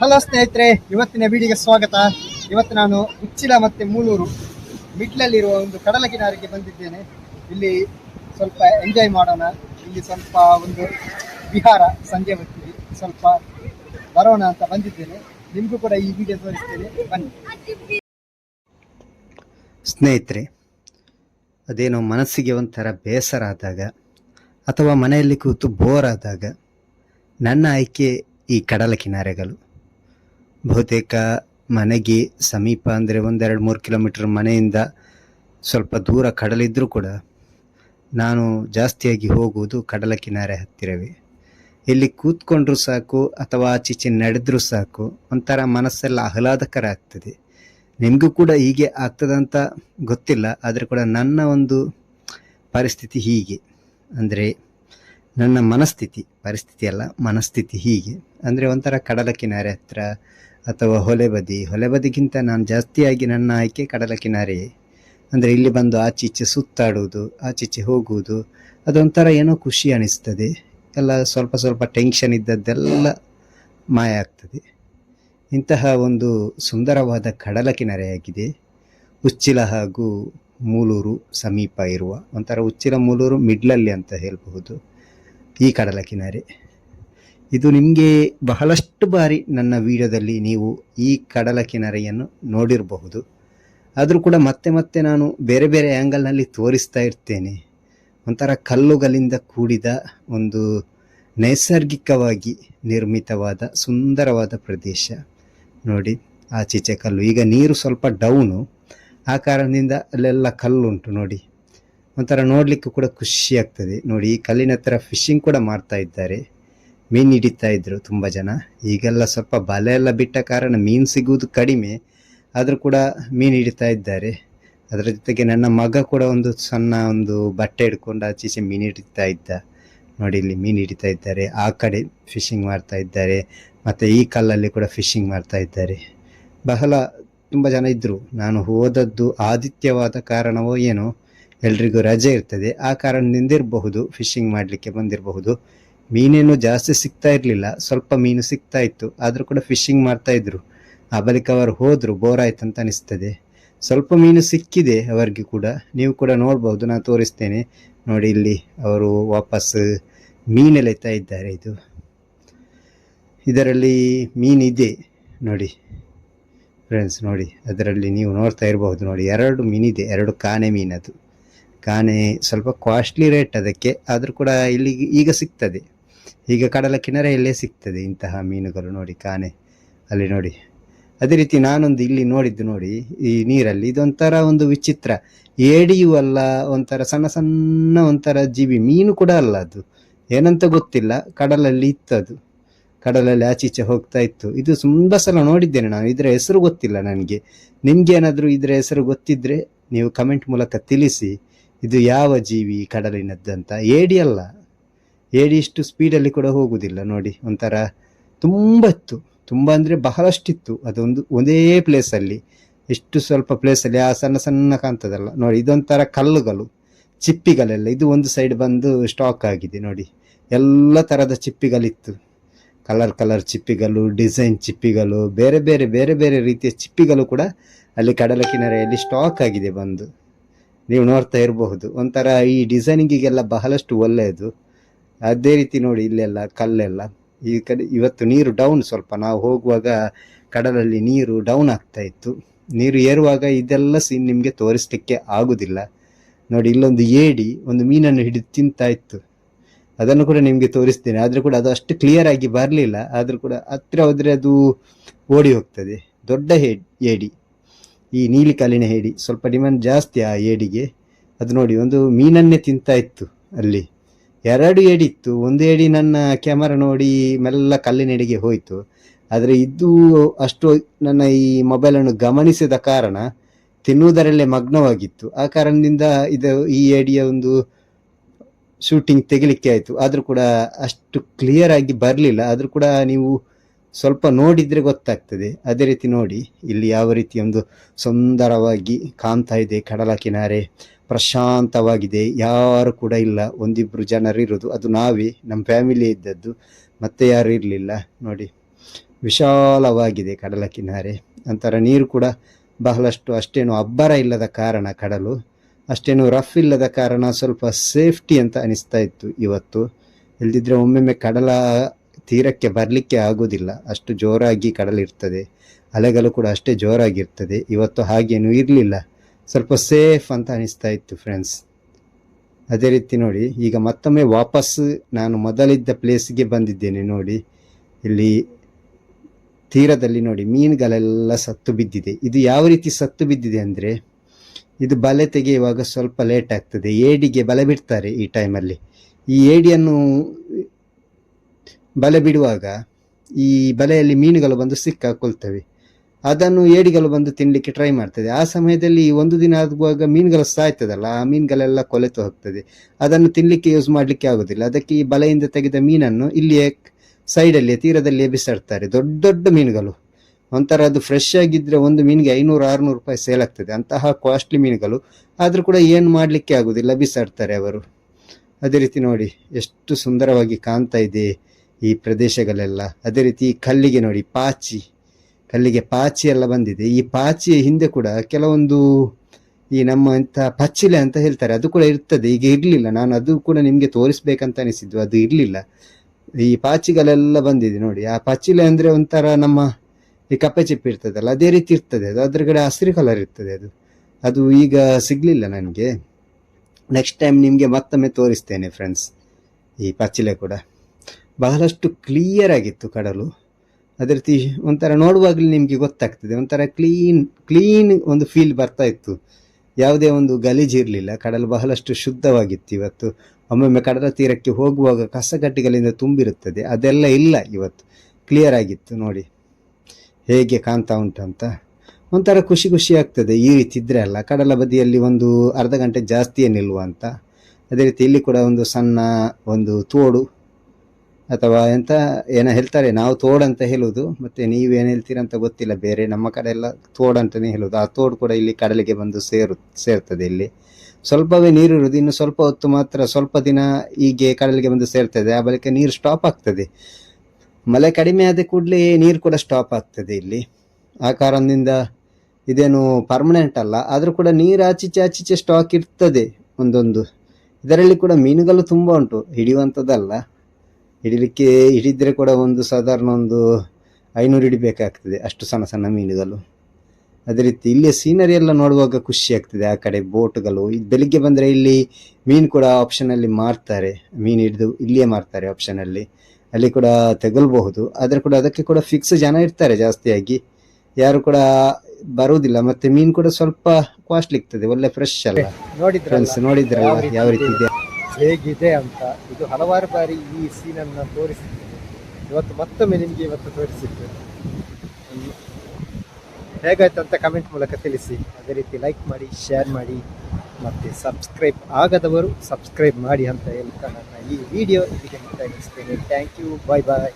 Hello ಸ್ನೇಹಿತರೆ, ಇವತ್ತಿನ ವಿಡಿಯೋಗೆ ಸ್ವಾಗತ. ಇವತ್ತು ನಾನು ಉಚ್ಚಿಲ ಮತ್ತೆ ಮೂಲೂರು ಮಿಡ್ಲಲ್ಲಿರುವ ಒಂದು ಕಡಲ ಕಿನಾರಿಗೆ ಬಂದಿದ್ದೇನೆ. ಇಲ್ಲಿ ಸ್ವಲ್ಪ ಎಂಜಾಯ್ ಮಾಡೋಣ. ಇಲ್ಲಿ ಸ್ವಲ್ಪ ಒಂದು ವಿಹಾರ ಸಂಜೆ ಹೊತ್ತಿಗೆ ಸ್ವಲ್ಪ ಬರೋಣ ಅಂತ ಬಂದಿದ್ದೇನೆ. ನಿಮಗೂ ಕೂಡ ಈ ವಿಡಿಯೋ ತೋರಿಸ್ತೇನೆ. ಬನ್ನಿ. ಸ್ನೇಹಿತರೆ, ಅದೇನೋ ಮನಸ್ಸಿಗೆ ಒಂಥರ ಬೇಸರ ಆದಾಗ ಅಥವಾ ಮನೆಯಲ್ಲಿ ಕೂತು ಬೋರ್ ಆದಾಗ ನನ್ನ ಆಯ್ಕೆ ಈ ಕಡಲ ಕಿನಾರೆಗಳು. ಬಹುತೇಕ ಮನೆಗೆ ಸಮೀಪ ಅಂದರೆ ಒಂದೆರಡು ಮೂರು ಕಿಲೋಮೀಟರ್ ಮನೆಯಿಂದ ಸ್ವಲ್ಪ ದೂರ ಕಡಲಿದ್ದರೂ ಕೂಡ ನಾನು ಜಾಸ್ತಿಯಾಗಿ ಹೋಗುವುದು ಕಡಲ ಕಿನಾರೆ ಹತ್ತಿರವೇ. ಇಲ್ಲಿ ಕೂತ್ಕೊಂಡ್ರೂ ಸಾಕು ಅಥವಾ ಆಚೀಚೆ ನಡೆದರೂ ಸಾಕು ಒಂಥರ ಮನಸ್ಸೆಲ್ಲ ಆಹ್ಲಾದಕರ ಆಗ್ತದೆ ನಿಮಗೂ ಕೂಡ ಹೀಗೆ ಆಗ್ತದಂತ ಗೊತ್ತಿಲ್ಲ, ಆದರೆ ಕೂಡ ನನ್ನ ಒಂದು ಪರಿಸ್ಥಿತಿ ಹೀಗೆ. ಅಂದರೆ ನನ್ನ ಮನಸ್ಥಿತಿ, ಪರಿಸ್ಥಿತಿ ಅಲ್ಲ, ಮನಸ್ಥಿತಿ ಹೀಗೆ. ಅಂದರೆ ಒಂಥರ ಕಡಲ ಕಿನಾರೆ ಹತ್ರ ಅಥವಾ ಹೊಲೆ ಬದಿ ಹೊಲೆ ಬದಿಗಿಂತ ನಾನು ಜಾಸ್ತಿಯಾಗಿ ನನ್ನ ಆಯ್ಕೆ ಕಡಲ ಕಿನಾರೆ. ಅಂದರೆ ಇಲ್ಲಿ ಬಂದು ಆಚೀಚೆ ಸುತ್ತಾಡುವುದು ಆಚೀಚೆ ಹೋಗುವುದು, ಅದೊಂಥರ ಏನೋ ಖುಷಿ ಅನಿಸ್ತದೆ. ಎಲ್ಲ ಸ್ವಲ್ಪ ಸ್ವಲ್ಪ ಟೆನ್ಷನ್ ಇದ್ದದ್ದೆಲ್ಲ ಮಾಯ ಆಗ್ತದೆ. ಇಂತಹ ಒಂದು ಸುಂದರವಾದ ಕಡಲ ಕಿನಾರೆಯಾಗಿದೆ ಉಚ್ಚಿಲ ಹಾಗೂ ಮೂಲೂರು ಸಮೀಪ ಇರುವ ಒಂಥರ ಉಚ್ಚಿಲ ಮೂಲೂರು ಮಿಡ್ಲಲ್ಲಿ ಅಂತ ಹೇಳಬಹುದು ಈ ಕಡಲ ಕಿನಾರೆ. ಇದು ನಿಮಗೆ ಬಹಳಷ್ಟು ಬಾರಿ ನನ್ನ ವಿಡಿಯೋದಲ್ಲಿ ನೀವು ಈ ಕಡಲ ಕಿನರೆಯನ್ನು ನೋಡಿರಬಹುದು. ಆದರೂ ಕೂಡ ಮತ್ತೆ ಮತ್ತೆ ನಾನು ಬೇರೆ ಬೇರೆ ಆ್ಯಂಗಲ್ನಲ್ಲಿ ತೋರಿಸ್ತಾ ಇರ್ತೇನೆ. ಒಂಥರ ಕಲ್ಲುಗಳಿಂದ ಕೂಡಿದ ಒಂದು ನೈಸರ್ಗಿಕವಾಗಿ ನಿರ್ಮಿತವಾದ ಸುಂದರವಾದ ಪ್ರದೇಶ. ನೋಡಿ, ಆಚೀಚೆ ಕಲ್ಲು. ಈಗ ನೀರು ಸ್ವಲ್ಪ ಡೌನು ಆ ಕಾರಣದಿಂದ ಅಲ್ಲೆಲ್ಲ ಕಲ್ಲುಂಟು, ನೋಡಿ. ಒಂಥರ ನೋಡಲಿಕ್ಕೂ ಕೂಡ ಖುಷಿ ಆಗ್ತದೆ. ನೋಡಿ, ಈ ಕಲ್ಲಿನ ಹತ್ರ ಫಿಶಿಂಗ್ ಕೂಡ ಮಾಡ್ತಾ ಇದ್ದಾರೆ. ಮೀನು ಹಿಡಿತಾ ಇದ್ರು ತುಂಬ ಜನ. ಈಗೆಲ್ಲ ಸ್ವಲ್ಪ ಬಲೆ ಎಲ್ಲ ಬಿಟ್ಟ ಕಾರಣ ಮೀನು ಸಿಗುವುದು ಕಡಿಮೆ. ಆದರೂ ಕೂಡ ಮೀನು ಹಿಡಿತಾ ಇದ್ದಾರೆ. ಅದರ ಜೊತೆಗೆ ನನ್ನ ಮಗ ಕೂಡ ಒಂದು ಸಣ್ಣ ಒಂದು ಬಟ್ಟೆ ಹಿಡ್ಕೊಂಡು ಆಚೀಚೆ ಮೀನು ಹಿಡಿತಾ ಇದ್ದ. ನೋಡಿ ಇಲ್ಲಿ ಮೀನು ಹಿಡಿತಾ ಇದ್ದಾರೆ. ಆ ಕಡೆ ಫಿಶಿಂಗ್ ಮಾಡ್ತಾ ಇದ್ದಾರೆ. ಮತ್ತು ಈ ಕಲ್ಲಲ್ಲಿ ಕೂಡ ಫಿಶಿಂಗ್ ಮಾಡ್ತಾ ಇದ್ದಾರೆ. ಬಹಳ ತುಂಬ ಜನ ಇದ್ದರು ನಾನು ಹೋದದ್ದು ಆದಿತ್ಯವಾದ ಕಾರಣವೋ ಏನೋ ಎಲ್ರಿಗೂ ರಜೆ ಇರ್ತದೆ. ಆ ಕಾರಣದಿಂದ ಇರಬಹುದು ಫಿಶಿಂಗ್ ಮಾಡಲಿಕ್ಕೆ ಬಂದಿರಬಹುದು. ಮೀನೇನು ಜಾಸ್ತಿ ಸಿಗ್ತಾ ಇರಲಿಲ್ಲ, ಸ್ವಲ್ಪ ಮೀನು ಸಿಗ್ತಾ ಇತ್ತು, ಆದರೂ ಕೂಡ ಫಿಶಿಂಗ್ ಮಾಡ್ತಾ ಇದ್ರು. ಆ ಬಳಿಕ ಅವರು ಹೋದರು, ಬೋರ್ ಆಯ್ತು ಅಂತ ಅನಿಸ್ತದೆ. ಸ್ವಲ್ಪ ಮೀನು ಸಿಕ್ಕಿದೆ ಅವರಿಗೆ ಕೂಡ, ನೀವು ಕೂಡ ನೋಡ್ಬೋದು, ನಾನು ತೋರಿಸ್ತೇನೆ. ನೋಡಿ ಇಲ್ಲಿ ಅವರು ವಾಪಸ್ ಮೀನೆಲೆತ್ತಾ ಇದ್ದಾರೆ ಇದು. ಇದರಲ್ಲಿ ಮೀನಿದೆ, ನೋಡಿ. ಫ್ರೆಂಡ್ಸ್ ನೋಡಿ, ಅದರಲ್ಲಿ ನೀವು ನೋಡ್ತಾ ಇರಬಹುದು, ನೋಡಿ, ಎರಡು ಮೀನಿದೆ, ಎರಡು ಕಾನೆ ಮೀನದು. ಕಾನೆ ಸ್ವಲ್ಪ ಕಾಸ್ಟ್ಲಿ ರೇಟ್ ಅದಕ್ಕೆ, ಆದರೂ ಕೂಡ ಇಲ್ಲಿ ಈಗ ಸಿಗ್ತದೆ. ಈಗ ಕಡಲ ಕಿನರೆಯಲ್ಲೇ ಸಿಗ್ತದೆ ಇಂತಹ ಮೀನುಗಳು ನೋಡಿ ಕಾನೆ. ಅಲ್ಲಿ ನೋಡಿ. ಅದೇ ರೀತಿ ನಾನೊಂದು ಇಲ್ಲಿ ನೋಡಿದ್ದು ನೋಡಿ, ಈ ನೀರಲ್ಲಿ ಇದೊಂಥರ ಒಂದು ವಿಚಿತ್ರ ಏಡಿಯೂ ಅಲ್ಲ ಒಂಥರ ಸಣ್ಣ ಸಣ್ಣ ಒಂಥರ ಜೀವಿ, ಮೀನು ಕೂಡ ಅಲ್ಲ ಅದು. ಏನಂತ ಗೊತ್ತಿಲ್ಲ, ಕಡಲಲ್ಲಿ ಇತ್ತು ಅದು ಕಡಲಲ್ಲಿ ಆಚೀಚೆ ಹೋಗ್ತಾ ಇತ್ತು. ಇದು ತುಂಬ ಸಲ ನೋಡಿದ್ದೇನೆ ನಾನು, ಇದರ ಹೆಸರು ಗೊತ್ತಿಲ್ಲ ನನಗೆ. ನಿಮ್ಗೆ ಏನಾದರೂ ಇದರ ಹೆಸರು ಗೊತ್ತಿದ್ರೆ ನೀವು ಕಮೆಂಟ್ ಮೂಲಕ ತಿಳಿಸಿ, ಇದು ಯಾವ ಜೀವಿ ಕಡಲಿನದ್ದಂತ? ಏಡಿ ಅಲ್ಲ. ಏಡಿ ಇಷ್ಟು ಸ್ಪೀಡಲ್ಲಿ ಕೂಡ ಹೋಗುವುದಿಲ್ಲ ನೋಡಿ, ಒಂಥರ ತುಂಬ ಇತ್ತು ತುಂಬ ಅಂದರೆ ಬಹಳಷ್ಟಿತ್ತು. ಅದೊಂದು ಒಂದೇ ಪ್ಲೇಸಲ್ಲಿ, ಎಷ್ಟು ಸ್ವಲ್ಪ ಪ್ಲೇಸಲ್ಲಿ, ಆ ಸಣ್ಣ ಸಣ್ಣ ಕಾಣ್ತದಲ್ಲ. ನೋಡಿ, ಇದೊಂಥರ ಕಲ್ಲುಗಳು, ಚಿಪ್ಪಿಗಳೆಲ್ಲ. ಇದು ಒಂದು ಸೈಡ್ ಬಂದು ಸ್ಟಾಕ್ ಆಗಿದೆ ನೋಡಿ. ಎಲ್ಲ ಥರದ ಚಿಪ್ಪಿಗಳಿತ್ತು. ಕಲರ್ ಕಲರ್ ಚಿಪ್ಪಿಗಳು ಡಿಸೈನ್ ಚಿಪ್ಪಿಗಳು, ಬೇರೆ ಬೇರೆ ಬೇರೆ ಬೇರೆ ರೀತಿಯ ಚಿಪ್ಪಿಗಳು ಕೂಡ ಅಲ್ಲಿ ಕಡಲ ಕಿನಾರೆಯಲ್ಲಿ ಸ್ಟಾಕ್ ಆಗಿದೆ ಬಂದು. ನೀವು ನೋಡ್ತಾ ಇರಬಹುದು. ಒಂಥರ ಈ ಡಿಸೈನಿಂಗಿಗೆಲ್ಲ ಬಹಳಷ್ಟು ಒಳ್ಳೆಯದು. ಅದೇ ರೀತಿ ನೋಡಿ ಇಲ್ಲೆಲ್ಲ ಕಲ್ಲೆಲ್ಲ. ಈ ಕಡೆ ಇವತ್ತು ನೀರು ಡೌನ್ ಸ್ವಲ್ಪ. ನಾವು ಹೋಗುವಾಗ ಕಡಲಲ್ಲಿ ನೀರು ಡೌನ್ ಆಗ್ತಾ ಇತ್ತು. ನೀರು ಏರುವಾಗ ಇದೆಲ್ಲ ಸೀನ್ ನಿಮಗೆ ತೋರಿಸ್ಲಿಕ್ಕೆ ಆಗುದಿಲ್ಲ. ನೋಡಿ ಇಲ್ಲೊಂದು ಏಡಿ, ಒಂದು ಮೀನನ್ನು ಹಿಡಿದು ತಿಂತಾ ಇತ್ತು. ಅದನ್ನು ಕೂಡ ನಿಮಗೆ ತೋರಿಸ್ತೇನೆ. ಆದರೂ ಕೂಡ ಅದು ಅಷ್ಟು ಕ್ಲಿಯರ್ ಆಗಿ ಬರಲಿಲ್ಲ. ಆದರೂ ಕೂಡ ಹತ್ತಿರ ಹೋದರೆ ಅದು ಓಡಿ ಹೋಗ್ತದೆ. ದೊಡ್ಡ ಏಡಿ. ಈ ನೀಲಿ ಕಾಲಿನ ಹೇಡಿ ಸ್ವಲ್ಪ ಡಿಮ್ಯಾಂಡ್ ಜಾಸ್ತಿ ಆ ಏಡಿಗೆ. ಅದು ನೋಡಿ ಒಂದು ಮೀನನ್ನೇ ತಿಂತಾ ಇತ್ತು ಅಲ್ಲಿ. ಎರಡು ಏಡಿತ್ತು ಒಂದು ಏಡಿ ನನ್ನ ಕ್ಯಾಮರಾ ನೋಡಿ ಮೆಲ್ಲ ಕಲ್ಲಿನೆಡೆಗೆ ಹೋಯಿತು. ಆದರೆ ಇದು ಅಷ್ಟು ನನ್ನ ಈ ಮೊಬೈಲನ್ನು ಗಮನಿಸಿದ ಕಾರಣ ತಿನ್ನುವುದರಲ್ಲೇ ಮಗ್ನವಾಗಿತ್ತು. ಆ ಕಾರಣದಿಂದ ಇದು ಈ ಏಡಿಯ ಒಂದು ಶೂಟಿಂಗ್ ತೆಗಿಲಿಕ್ಕೆ ಆಯಿತು. ಆದರೂ ಕೂಡ ಅಷ್ಟು ಕ್ಲಿಯರ್ ಆಗಿ ಬರಲಿಲ್ಲ. ಆದರೂ ಕೂಡ ನೀವು ಸ್ವಲ್ಪ ನೋಡಿದರೆ ಗೊತ್ತಾಗ್ತದೆ. ಅದೇ ರೀತಿ ನೋಡಿ, ಇಲ್ಲಿ ಯಾವ ರೀತಿ ಒಂದು ಸುಂದರವಾಗಿ ಕಾಣ್ತಾ ಇದೆ ಕಡಲ ಕಿನಾರೆ. ಪ್ರಶಾಂತವಾಗಿದೆ. ಯಾರು ಕೂಡ ಇಲ್ಲ. ಒಂದಿಬ್ಬರು ಜನರು ಇರೋದು ಅದು ನಾವೇ, ನಮ್ಮ ಫ್ಯಾಮಿಲಿ ಇದ್ದದ್ದು. ಮತ್ತೆ ಯಾರು ಇರಲಿಲ್ಲ. ನೋಡಿ, ವಿಶಾಲವಾಗಿದೆ ಕಡಲ ಕಿನಾರೆ. ಒಂಥರ ನೀರು ಕೂಡ ಬಹಳಷ್ಟು ಅಷ್ಟೇನು ಅಬ್ಬರ ಇಲ್ಲದ ಕಾರಣ ಕಡಲು. ಅಷ್ಟೇನು ರಫ್ ಇಲ್ಲದ ಕಾರಣ ಸ್ವಲ್ಪ ಸೇಫ್ಟಿ ಅಂತ ಅನಿಸ್ತಾ ಇತ್ತು ಇವತ್ತು. ಇಲ್ದಿದ್ರೆ ಒಮ್ಮೊಮ್ಮೆ ಕಡಲ ತೀರಕ್ಕೆ ಬರಲಿಕ್ಕೆ ಆಗೋದಿಲ್ಲ ಅಷ್ಟು ಜೋರಾಗಿ ಕಡಲಿರ್ತದೆ ಅಲೆಗಳು ಕೂಡ ಅಷ್ಟೇ ಜೋರಾಗಿರ್ತದೆ. ಇವತ್ತು ಹಾಗೇನು ಇರಲಿಲ್ಲ. ಸ್ವಲ್ಪ ಸೇಫ್ ಅಂತ ಅನಿಸ್ತಾ ಇತ್ತು ಫ್ರೆಂಡ್ಸ್ ಅದೇ ರೀತಿ ನೋಡಿ, ಈಗ ಮತ್ತೊಮ್ಮೆ ವಾಪಸ್ ನಾನು ಮೊದಲಿದ್ದ ಪ್ಲೇಸ್ಗೆ ಬಂದಿದ್ದೇನೆ ನೋಡಿ. ಇಲ್ಲಿ ತೀರದಲ್ಲಿ ನೋಡಿ, ಮೀನುಗಳೆಲ್ಲ ಸತ್ತು ಬಿದ್ದಿದೆ. ಇದು ಯಾವ ರೀತಿ ಸತ್ತು ಬಿದ್ದಿದೆ ಅಂದರೆ, ಇದು ಬಲೆ ತೆಗೆಯುವಾಗ ಸ್ವಲ್ಪ ಲೇಟ್ ಆಗ್ತದೆ. ಏಡಿಗೆ ಬಲೆ ಬಿಡ್ತಾರೆ ಈ ಟೈಮಲ್ಲಿ ಈ ಏಡಿಯನ್ನು ಬಲೆ ಬಿಡುವಾಗ ಈ ಬಲೆಯಲ್ಲಿ ಮೀನುಗಳು ಬಂದು ಸಿಕ್ಕಾಕೊಳ್ತವೆ. ಅದನ್ನು ಏಡಿಗಳು ಬಂದು ತಿನ್ನಲಿಕ್ಕೆ ಟ್ರೈ ಮಾಡ್ತದೆ. ಆ ಸಮಯದಲ್ಲಿ ಒಂದು ದಿನ ಆಗುವಾಗ ಮೀನುಗಳು ಸಾಯ್ತದಲ್ಲ, ಆ ಮೀನುಗಳೆಲ್ಲ ಕೊಲೆತು ಹೋಗ್ತದೆ. ಅದನ್ನು ತಿನ್ನಲಿಕ್ಕೆ ಯೂಸ್ ಮಾಡಲಿಕ್ಕೆ ಆಗೋದಿಲ್ಲ. ಅದಕ್ಕೆ ಈ ಬಲೆಯಿಂದ ತೆಗೆದ ಮೀನನ್ನು ಇಲ್ಲಿಯೇ ಸೈಡಲ್ಲಿಯೇ ತೀರದಲ್ಲಿ ಬಿಸಾಡ್ತಾರೆ. ದೊಡ್ಡ ದೊಡ್ಡ ಮೀನುಗಳು. ಒಂಥರ ಅದು ಫ್ರೆಶ್ ಆಗಿದ್ದರೆ ಒಂದು ಮೀನಿಗೆ ಐನೂರು, ಆರುನೂರು ರೂಪಾಯಿ ಸೇಲ್ ಆಗ್ತದೆ. ಅಂತಹ ಕಾಸ್ಟ್ಲಿ ಮೀನುಗಳು. ಆದರೂ ಕೂಡ ಏನು ಮಾಡಲಿಕ್ಕೆ ಆಗೋದಿಲ್ಲ, ಬಿಸಾಡ್ತಾರೆ ಅವರು. ಅದೇ ರೀತಿ ನೋಡಿ, ಎಷ್ಟು ಸುಂದರವಾಗಿ ಕಾಣ್ತಾ ಇದೆ. ಈ ಪ್ರದೇಶಗಳೆಲ್ಲ. ಅದೇ ರೀತಿ ಕಲ್ಲಿಗೆ ನೋಡಿ, ಪಾಚಿ. ಕಲ್ಲಿಗೆ ಪಾಚಿ ಎಲ್ಲ ಬಂದಿದೆ. ಈ ಪಾಚಿಯ ಹಿಂದೆ ಕೂಡ ಕೆಲವೊಂದು ಈ ನಮ್ಮ ಇಂಥ ಪಚ್ಚಿಲೆ ಅಂತ ಹೇಳ್ತಾರೆ. ಅದು ಕೂಡ ಇರ್ತದೆ. ಈಗ ಇರಲಿಲ್ಲ. ನಾನು ಅದು ಕೂಡ ನಿಮಗೆ ತೋರಿಸ್ಬೇಕಂತ ಅನಿಸಿದ್ದು. ಅದು ಇರಲಿಲ್ಲ. ಈ ಪಾಚಿಗಳೆಲ್ಲ ಬಂದಿದೆ ನೋಡಿ. ಆ ಪಚ್ಚಿಲೆ ಅಂದ್ರೆ ಒಂಥರ ನಮ್ಮ ಈ ಕಪ್ಪೆ ಚಿಪ್ಪು ಇರ್ತದಲ್ಲ, ಅದೇ ರೀತಿ ಇರ್ತದೆ ಅದು. ಅದ್ರ ಕಡೆ ಹಸಿರು ಕಲರ್ ಇರ್ತದೆ ಅದು. ಅದು ಈಗ ಸಿಗ್ಲಿಲ್ಲ ನನಗೆ. ನೆಕ್ಸ್ಟ್ ಟೈಮ್ ನಿಮಗೆ ಮತ್ತೊಮ್ಮೆ ತೋರಿಸ್ತೇನೆ ಫ್ರೆಂಡ್ಸ್ ಈ ಪಚ್ಚಿಲೆ ಕೂಡ. ಬಹಳಷ್ಟು ಕ್ಲಿಯರ್ ಆಗಿತ್ತು ಕಡಲು. ಅದೇ ರೀತಿ ಒಂಥರ ನೋಡುವಾಗಲೂ ನಿಮಗೆ ಗೊತ್ತಾಗ್ತದೆ. ಒಂಥರ ಕ್ಲೀನ್ ಕ್ಲೀನ್ ಒಂದು ಫೀಲ್ ಬರ್ತಾ ಇತ್ತು. ಯಾವುದೇ ಒಂದು ಗಲೀಜು ಇರಲಿಲ್ಲ. ಕಡಲು ಬಹಳಷ್ಟು ಶುದ್ಧವಾಗಿತ್ತು ಇವತ್ತು. ಒಮ್ಮೊಮ್ಮೆ ಕಡಲ ತೀರಕ್ಕೆ ಹೋಗುವಾಗ ಕಸಗಡ್ಡೆಗಳಿಂದ ತುಂಬಿರುತ್ತದೆ. ಅದೆಲ್ಲ ಇಲ್ಲ ಇವತ್ತು. ಕ್ಲಿಯರ್ ಆಗಿತ್ತು ನೋಡಿ. ಹೇಗೆ ಕಾಣ್ತಾ ಉಂಟಂತ ಒಂಥರ ಖುಷಿ ಖುಷಿ ಆಗ್ತದೆ. ಈ ರೀತಿ ಇದ್ರೆ ಅಲ್ಲ. ಕಡಲ ಬದಿಯಲ್ಲಿ ಒಂದು ಅರ್ಧ ಗಂಟೆ ಜಾಸ್ತಿಯೇ ನಿಲ್ಲುವ ಅಂತ. ಅದೇ ರೀತಿ ಇಲ್ಲಿ ಕೂಡ ಒಂದು ಸಣ್ಣ ಒಂದು ತೋಡು ಅಥವಾ ಎಂತ ಏನೋ ಹೇಳ್ತಾರೆ, ನಾವು ತೋಡ್ ಅಂತ ಹೇಳುವುದು, ಮತ್ತೆ ನೀವೇನು ಹೇಳ್ತೀರ ಅಂತ ಗೊತ್ತಿಲ್ಲ, ಬೇರೆ ನಮ್ಮ ಕಡೆ ಎಲ್ಲ ತೋಡ್ ಅಂತಾನೆ ಹೇಳುದು ಆ ತೋಡು ಕೂಡ ಇಲ್ಲಿ ಕಡಲಿಗೆ ಬಂದು ಸೇರು, ಸೇರ್ತದೆ ಇಲ್ಲಿ. ಸ್ವಲ್ಪವೇ ನೀರು ಇರುವುದು, ಇನ್ನು ಸ್ವಲ್ಪ ಹೊತ್ತು ಮಾತ್ರ, ಸ್ವಲ್ಪ ದಿನ ಹೀಗೆ ಕಡಲಿಗೆ ಬಂದು ಸೇರ್ತದೆ, ಆ ಬಳಿಕ ನೀರು ಸ್ಟಾಪ್ ಆಗ್ತದೆ. ಮಳೆ ಕಡಿಮೆ ಆದ ಕೂಡಲೇ ನೀರು ಕೂಡ ಸ್ಟಾಪ್ ಆಗ್ತದೆ ಇಲ್ಲಿ. ಆ ಕಾರಣದಿಂದ ಇದೇನು ಪರ್ಮನೆಂಟ್ ಅಲ್ಲ, ಆದರೂ ಕೂಡ ನೀರು ಆಚೀಚೆ ಆಚೀಚೆ ಸ್ಟಾಕ್ ಇರ್ತದೆ ಒಂದೊಂದು. ಇದರಲ್ಲಿ ಕೂಡ ಮೀನುಗಳು ತುಂಬ ಉಂಟು, ಹಿಡಿಯುವಂಥದ್ದಲ್ಲ. ಹಿಡಿಲಿಕ್ಕೆ ಹಿಡಿದ್ರೆ ಕೂಡ ಒಂದು ಸಾಧಾರಣ ಒಂದು ಐನೂರು ಹಿಡಿಬೇಕಾಗ್ತದೆ ಅಷ್ಟು ಸಣ್ಣ ಸಣ್ಣ ಮೀನುಗಳು. ಅದೇ ರೀತಿ ಇಲ್ಲಿಯ ಸೀನರಿ ಎಲ್ಲ ನೋಡುವಾಗ ಖುಷಿ ಆಗ್ತದೆ ಆ ಕಡೆ ಬೋಟ್ಗಳು. ಬೆಳಿಗ್ಗೆ ಬಂದರೆ ಇಲ್ಲಿ ಮೀನು ಕೂಡ ಆಪ್ಷನಲ್ಲಿ ಮಾರ್ತಾರೆ ಮೀನು ಹಿಡಿದು ಇಲ್ಲಿಯೇ ಮಾರ್ತಾರೆ ಆಪ್ಷನಲ್ಲಿ ಅಲ್ಲಿ. ಕೂಡ ತಗೊಳ್ಬಹುದು ಆದರೆ ಕೂಡ ಅದಕ್ಕೆ ಕೂಡ ಫಿಕ್ಸ್ ಜನ ಇರ್ತಾರೆ ಜಾಸ್ತಿಯಾಗಿ. ಯಾರು ಕೂಡ ಬರುವುದಿಲ್ಲ ಮತ್ತೆ ಮೀನು ಕೂಡ ಸ್ವಲ್ಪ ಕಾಸ್ಟ್ಲಿ ಇರ್ತದೆ ಒಳ್ಳೆ ಫ್ರೆಶ್ ಅಲ್ಲ. ನೋಡಿದ್ರೆ ಫ್ರೆಂಡ್ಸ್ ನೋಡಿದ್ರಲ್ಲ? ಯಾವ ರೀತಿ ಇದೆ? ಹೇಗಿದೆ ಅಂತ ಇದು ಹಲವಾರು ಬಾರಿ ಈ ಸೀನನ್ನು ತೋರಿಸಿದ್ದೇನೆ ಇವತ್ತು ಮತ್ತೊಮ್ಮೆ ನಿಮಗೆ ಇವತ್ತು ತೋರಿಸಿದ್ದೇನೆ ಹೇಗಾಯ್ತು ಅಂತ ಕಮೆಂಟ್ ಮೂಲಕ ತಿಳಿಸಿ. ಅದೇ ರೀತಿ ಲೈಕ್ ಮಾಡಿ ಶೇರ್ ಮಾಡಿ, ಮತ್ತು ಸಬ್ಸ್ಕ್ರೈಬ್ ಆಗದವರು ಸಬ್ಸ್ಕ್ರೈಬ್ ಮಾಡಿ ಅಂತ ಹೇಳ್ತಾ ನನ್ನ ಈ ವಿಡಿಯೋ ಇಲ್ಲಿಗೆ ಮುಕ್ತಾಯಿಸ್ತೇನೆ ಥ್ಯಾಂಕ್ ಯು ಬಾಯ್ ಬಾಯ್